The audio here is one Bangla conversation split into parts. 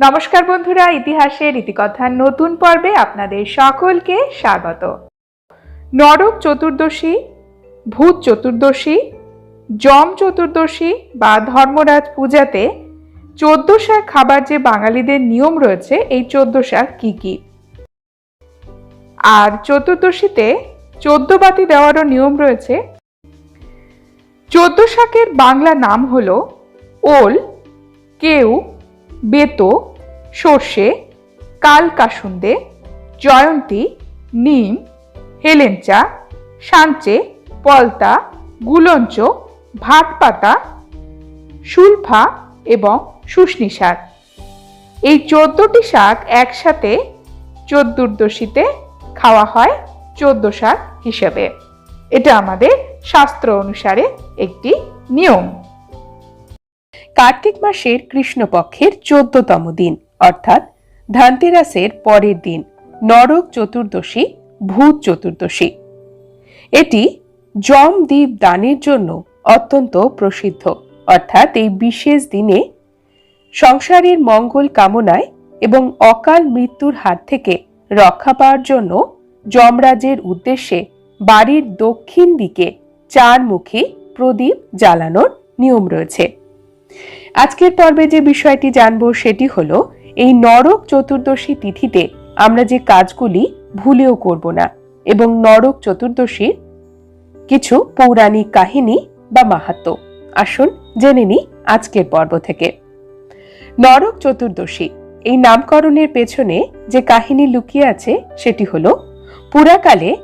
নমস্কার বন্ধুরা, ইতিহাসের ইতিকথার নতুন পর্বে আপনাদের সকলকে স্বাগত। নরক চতুর্দশী, ভূত চতুর্দশী, যম চতুর্দশী বা ধর্মরাজ পূজাতে চোদ্দ শাক খাবার যে বাঙালিদের নিয়ম রয়েছে, এই চোদ্দ শাক কি কি? আর চতুর্দশীতে চোদ্দ বাতি দেওয়ারও নিয়ম রয়েছে। চোদ্দ শাকের বাংলা নাম হলো ওল, কেউ বেতো, সর্ষে কালকাসুন্দে জয়ন্তী, নিম, হেলেঞ্চা সাঞ্চে পলতা, গুলঞ্চ, ভাতপাতা, সুলফা এবং শুষ্নি শাক। এই চোদ্দটি শাক একসাথে চোদ্দুর্দশীতে খাওয়া হয় চোদ্দ শাক হিসেবে। এটা আমাদের শাস্ত্র অনুসারে একটি নিয়ম। কার্তিক মাসের কৃষ্ণপক্ষের চোদ্দতম দিন, অর্থাৎ ধানতেরাসের পরের দিন, নরক চতুর্দশী, ভূত চতুর্দশী। এটি যম দ্বীপ দানের জন্য অত্যন্ত প্রসিদ্ধ, অর্থাৎ এই বিশেষ দিনে সংসারের মঙ্গল কামনায় এবং অকাল মৃত্যুর হাত থেকে রক্ষা পাওয়ার জন্য যমরাজের উদ্দেশ্যে বাড়ির দক্ষিণ দিকে চারমুখী প্রদীপ জ্বালানোর নিয়ম রয়েছে। আজকের পর্বে যে বিষয়টি জানব সেটি হলো, এই নরক চতুর্দশী তিথিতে আমরা যে কাজগুলি ভুলেও করব না এবং নরক চতুর্দশীর কিছু পৌরাণিক কাহিনী বা মাহাত্ম আসুন জেনে নিই আজকের পর্ব থেকে। নরক চতুর্দশী, এই নামকরণের পেছনে যে কাহিনী লুকিয়ে আছে সেটি হল, পুরাকালে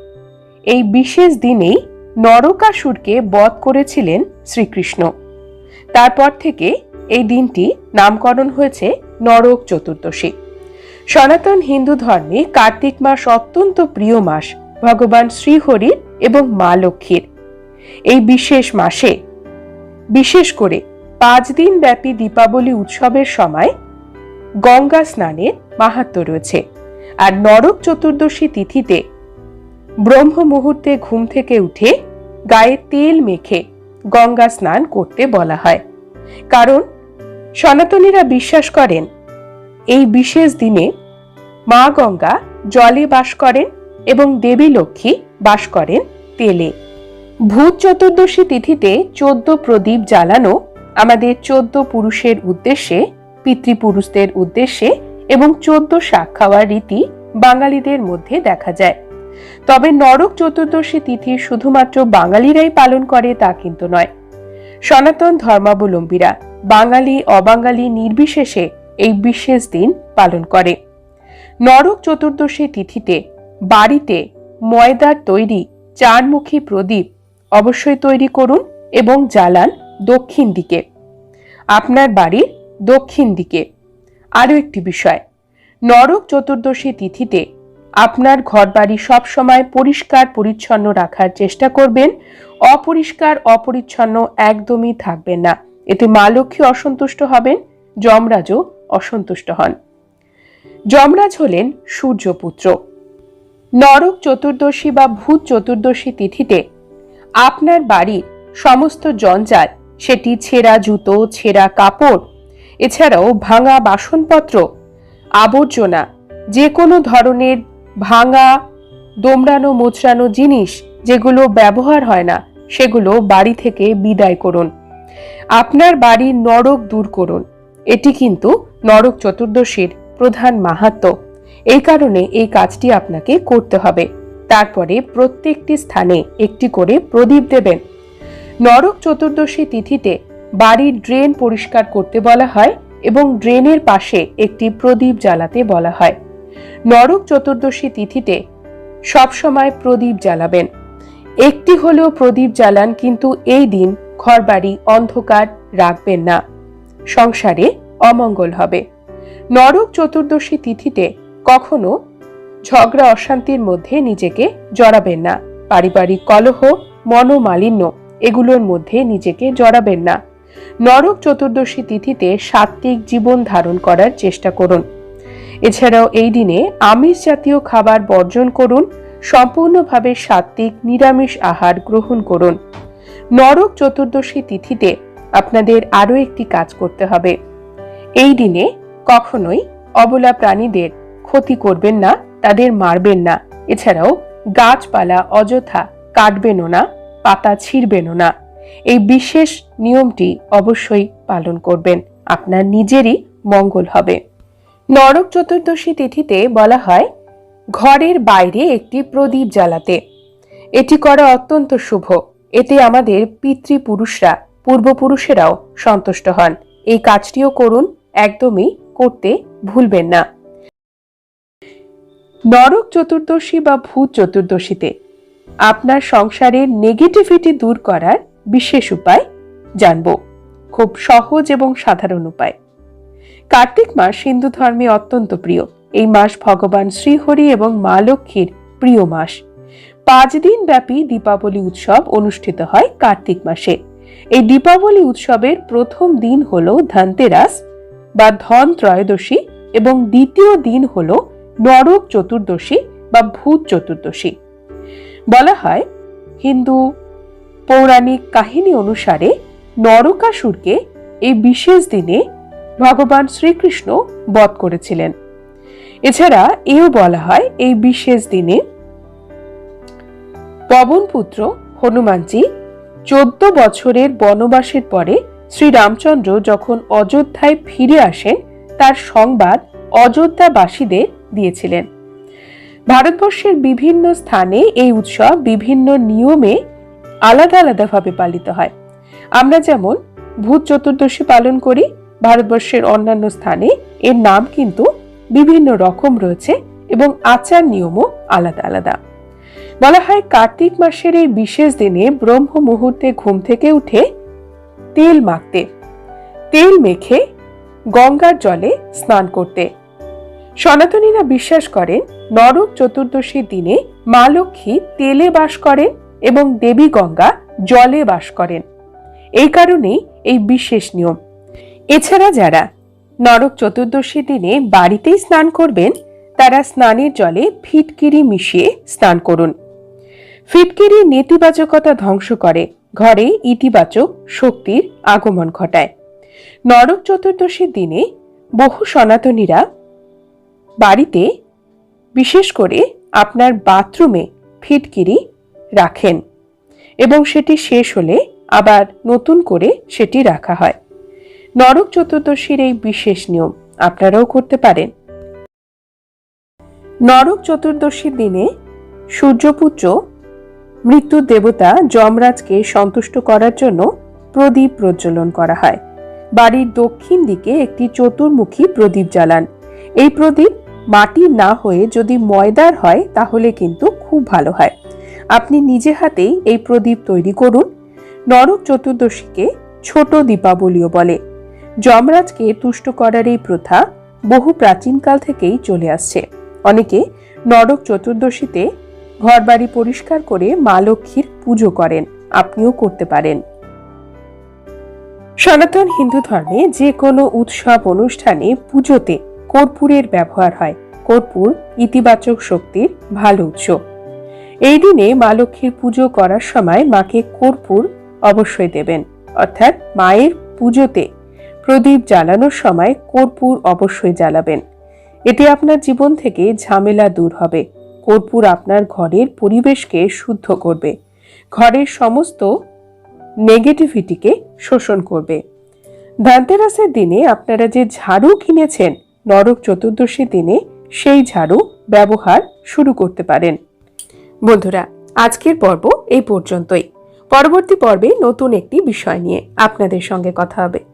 এই বিশেষ দিনেই নরকাসুরকে বধ করেছিলেন শ্রীকৃষ্ণ। তারপর থেকে এই দিনটি নামকরণ হয়েছে নরক চতুর্দশী। সনাতন হিন্দু ধর্মে কার্তিক মাস অত্যন্ত প্রিয় মাস, ভগবান শ্রীহরির এবং মা লক্ষ্মীর। এই বিশেষ মাসে বিশেষ করে পাঁচ দিন ব্যাপী দীপাবলি উৎসবের সময় গঙ্গা স্নানের মাহাত্ম রয়েছে। আর নরক চতুর্দশী তিথিতে ব্রহ্ম মুহূর্তে ঘুম থেকে উঠে গায়ে তেল মেখে গঙ্গা স্নান করতে বলা হয়। কারণ সনাতনীরা বিশ্বাস করেন, এই বিশেষ দিনে মা গঙ্গা জলে বাস করেন এবং দেবী লক্ষ্মী বাস করেন তেলে। ভূত চতুর্দশী তিথিতে চোদ্দ প্রদীপ জ্বালানো আমাদের চোদ্দ পুরুষের উদ্দেশ্যে, পিতৃপুরুষদের উদ্দেশ্যে এবং চোদ্দ শাক খাওয়ার রীতি বাঙালিদের মধ্যে দেখা যায়। তবে নরক চতুর্দশী তিথি শুধুমাত্র বাঙালিরাই পালন করে তা কিন্তু নয়। সনাতন ধর্মাবলম্বীরা বাঙালি, অবাঙালি নির্বিশেষে এই বিশেষ দিন পালন করে। নরক চতুর্দশী তিথিতে বাড়িতে ময়দার তৈরি চারমুখী প্রদীপ অবশ্যই তৈরি করুন এবং জ্বালান দক্ষিণ দিকে। আপনার বাড়ির দক্ষিণ দিকে। আরও একটি বিষয়, নরক চতুর্দশী তিথিতে আপনার ঘরবাড়ি সবসময় পরিষ্কার, পরিচ্ছন্ন রাখার চেষ্টা করবেন। অপরিষ্কার, অপরিচ্ছন্ন একদমই থাকবেন না। এতে মা লক্ষ্মী অসন্তুষ্ট হবেন, যমরাজও অসন্তুষ্ট হন। যমরাজ হলেন সূর্যপুত্র। নরক চতুর্দশী বা ভূত চতুর্দশী তিথিতে আপনার বাড়ির সমস্ত জঞ্জাল, সেটি ছেঁড়া জুতো, ছেঁড়া কাপড়, এছাড়াও ভাঙা বাসনপত্র, আবর্জনা, যে কোনো ধরনের ভাঙা, দোমড়ানো, মোচড়ানো জিনিস যেগুলো ব্যবহার হয় না, সেগুলো বাড়ি থেকে বিদায় করুন। আপনার বাড়ির নরক দূর করুন। এটি কিন্তু নরক চতুর্দশীর প্রধান মাহাত্ম। এই কারণে এই কাজটি আপনাকে করতে হবে। তারপরে প্রত্যেকটি স্থানে একটি করে প্রদীপ দেবেন। নরক চতুর্দশী তিথিতে বাড়ির ড্রেন পরিষ্কার করতে বলা হয় এবং ড্রেনের পাশে একটি প্রদীপ জ্বালাতে বলা হয়। নরক চতুর্দশী তিথিতে সবসময় প্রদীপ জ্বালাবেন। একটি হলেও প্রদীপ জ্বালান কিন্তু এই দিন ঘরবাড়ি অন্ধকার রাখবেন না। সংসারে অমঙ্গল হবে। নরক চতুর্দশী তিথিতে কখনো ঝগড়া অশান্তির মধ্যে নিজেকে জড়াবেন না। পারিবারিক কলহ, মনোমালিন্য এগুলোর মধ্যে নিজেকে জড়াবেন না। নরক চতুর্দশী তিথিতে সাত্ত্বিক জীবন ধারণ করার চেষ্টা করুন। এছাড়াও এই দিনে আমিষ জাতীয় খাবার বর্জন করুন, সম্পূর্ণভাবে সাত্ত্বিক নিরামিষ আহার গ্রহণ করুন। নরক চতুর্দশী তিথিতে আপনাদের আরও একটি কাজ করতে হবে। এই দিনে কখনোই অবলা প্রাণীদের ক্ষতি করবেন না, তাদের মারবেন না। এছাড়াও গাছপালা অযথা কাটবেনও না, পাতা ছিঁড়বেনও না। এই বিশেষ নিয়মটি অবশ্যই পালন করবেন। আপনার নিজেরই মঙ্গল হবে। নরক চতুর্দশী তিথিতে বলা হয়, ঘরের বাইরে একটি প্রদীপ জ্বালাতে। এটি করা অত্যন্ত শুভ। এতে আমাদের পিতৃপুরুষরা, পূর্বপুরুষেরাও সন্তুষ্ট হন। এই কাজটিও করুন, একদমই করতে ভুলবেন না। নরক চতুর্দশী বা ভূত চতুর্দশীতে আপনার সংসারের নেগেটিভিটি দূর করার বিশেষ উপায় জানব। খুব সহজ এবং সাধারণ উপায়। কার্তিক মাস হিন্দু ধর্মে অত্যন্ত প্রিয়। এই মাস ভগবান শ্রীহরি এবং মা লক্ষ্মীর প্রিয় মাস। পাঁচ দিন ব্যাপী দীপাবলি উৎসব অনুষ্ঠিত হয় কার্তিক মাসে। এই দীপাবলি উৎসবের প্রথম দিন হল ধনতেরাস বা ধন ত্রয়োদশী এবং দ্বিতীয় দিন হল নরক চতুর্দশী বা ভূত চতুর্দশী। বলা হয়, হিন্দু পৌরাণিক কাহিনী অনুসারে নরকাসুরকে এই বিশেষ দিনে ভগবান শ্রীকৃষ্ণ বধ করেছিলেন। এছাড়া এও বলা হয় এই বিশেষ দিনে পবনপুত্র হনুমানজি চোদ্দ বছরের বনবাসের পরে শ্রীরামচন্দ্র যখন অযোধ্যায় ফিরে আসেন, তার সংবাদ অযোধ্যাবাসীদের দিয়েছিলেন। ভারতবর্ষের বিভিন্ন স্থানে এই উৎসব বিভিন্ন নিয়মে আলাদা আলাদাভাবে পালিত হয়। আমরা যেমন ভূত চতুর্দশী পালন করি ভারতবর্ষের অন্যান্য স্থানে এর নাম কিন্তু বিভিন্ন রকম রয়েছে এবং আচার নিয়মও আলাদা আলাদা। বলা হয় কার্তিক মাসের এই বিশেষ দিনে ব্রহ্ম মুহূর্তে ঘুম থেকে উঠে তেল মাখতে, তেল মেখে গঙ্গার জলে স্নান করতে। সনাতনীরা বিশ্বাস করেন নরক চতুর্দশীর দিনে মা লক্ষ্মী তেলে বাস করেন এবং দেবী গঙ্গা জলে বাস করেন। এই কারণেই এই বিশেষ নিয়ম। এছাড়া যারা নরক চতুর্দশীর দিনে বাড়িতেই স্নান করবেন, তারা স্নানের জলে ফিটকিরি মিশিয়ে স্নান করুন। ফিটকিরি নেতিবাচকতা ধ্বংস করে, ঘরে ইতিবাচক শক্তির আগমন ঘটায়। নরক চতুর্দশীর দিনে বহু সনাতনীরা বাড়িতে বিশেষ করে আপনার বাথরুমে ফিটকিরি রাখেন এবং সেটি শেষ হলে আবার নতুন করে সেটি রাখা হয়। নরক চতুর্দশীর এই বিশেষ নিয়ম আপনারাও করতে পারেন। নরক চতুর্দশীর দিনে সূর্যপুত্র মৃত্যুর দেবতা যমরাজকে সন্তুষ্ট করার জন্য প্রদীপ প্রজ্বলন করা হয়। বাড়ির দক্ষিণ দিকে একটি চতুর্মুখী প্রদীপ জ্বালান। এই প্রদীপ মাটির না হয়ে যদি ময়দার হয়, তাহলে কিন্তু খুব ভালো হয়। আপনি নিজে হাতেই এই প্রদীপ তৈরি করুন। নরক চতুর্দশীকে ছোট দীপাবলিও বলে। যমরাজকে তুষ্ট করার এই প্রথা বহু প্রাচীনকাল থেকেই চলে আসছে। অনেকে নরক চতুর্দশীতে ঘরবাড়ি পরিষ্কার করে মা লক্ষ্মীর পুজো করেন। আপনিও করতে পারেন। সনাতন হিন্দু ধর্মে যে কোনো উৎসব অনুষ্ঠানে পুজোতে কর্পূরের ব্যবহার হয়। কর্পূর ইতিবাচক শক্তির ভালো উৎস। এই দিনে মা লক্ষ্মীর পুজো করার সময় মাকে কর্পূর অবশ্যই দেবেন। অর্থাৎ মায়ের পুজোতে প্রদীপ জ্বালানোর সময় কর্পূর অবশ্যই জ্বালাবেন। এতে আপনার জীবন থেকে ঝামেলা দূর হবে। কর্পূর আপনার ঘরের পরিবেশকে শুদ্ধ করবে। ঘরের সমস্ত নেগেটিভিটিকে শোষণ করবে। ধনতেরাসের দিনে আপনারা যে ঝাড়ু কিনেছেন, নরক চতুর্দশী দিনে সেই ঝাড়ু ব্যবহার শুরু করতে পারেন। বন্ধুরা, আজকের পর্ব এই পর্যন্তই। পরবর্তী পর্বে নতুন একটি বিষয় নিয়ে আপনাদের সঙ্গে কথা হবে।